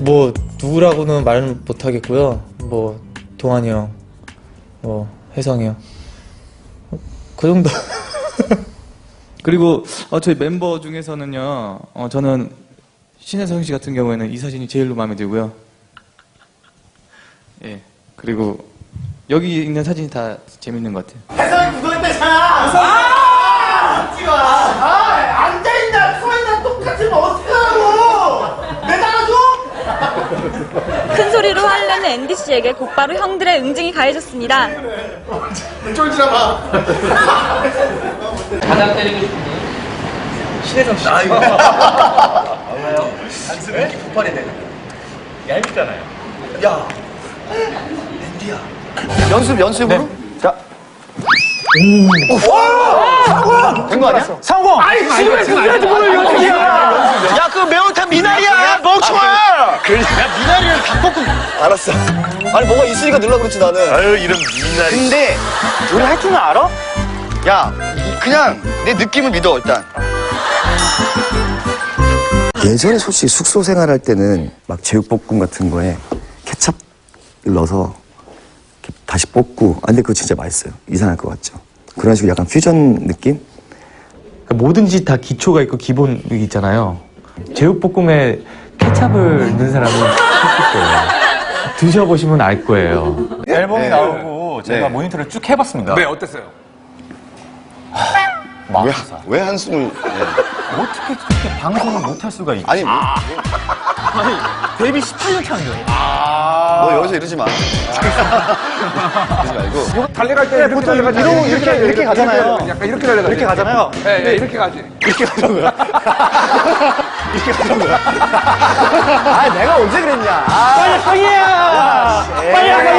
뭐 누구라고는 말은 못하겠고요. 뭐 동환이 형, 뭐 혜성이 형. 그 정도. 그리고 어, 저희 멤버 중에서는요, 어, 저는 신혜성 씨 같은 경우에는 이 사진이 제일로 마음에 들고요. 예. 그리고 여기 있는 사진이 다 재밌는 것 같아요. 혜성이 구도했다잖아! 아! 찍어! 아! 앉아있나, 서있나 똑같으면 어떡하라고! 매달아줘! 큰 내는 앤디 씨에게 곧바로 형들의 응징이 가해졌습니다. 쫄지나 마! 연습 연습으로? 자. 된거 아니야? 성공! 아니, 지금 지금 뭘 연습이야! 야, 그 매운탕 미나리야! 미나리를 다 꺾고. 알았어. 아니 뭐가 있으니까 늘라 그렇지 나는. 아유, 이런 미나리. 근데 우리 할 줄은 알아? 야, 이- 그냥 내 느낌을 믿어 일단. 예전에 솔직히 숙소 생활할 때는 막 제육볶음 같은 거에 케찹을 넣어서 이렇게 다시 볶고 아 근데 그거 진짜 맛있어요 이상할 것 같죠 그런 식으로 약간 퓨전 느낌? 그러니까 뭐든지 다 기초가 있고 기본이 있잖아요. 제육볶음에 케찹을 넣는 사람은 없을 거예요. 드셔보시면 알 거예요. 앨범이 나오고 제가 네. 모니터를 쭉 해봤습니다. 네, 어땠어요? 왜, 왜 한숨을? 예. 어떻게 그렇게 방송을 못 할 수가 있지? 아니, 뭐, 데뷔 18년 차인데. 너 여기서 이러지 마. 이러지 말고. 달려갈 때 이렇게 달려가지. 이러고 이렇게, 이렇게 가잖아요. 약간 이렇게 달려가지. 이렇게 가잖아요. 예, 예, 이렇게 가지. 이렇게 가는 거야. 이렇게 그런 거야. 아, 내가 언제 그랬냐. 아. 빨리 빵이야! 빨리 빨리!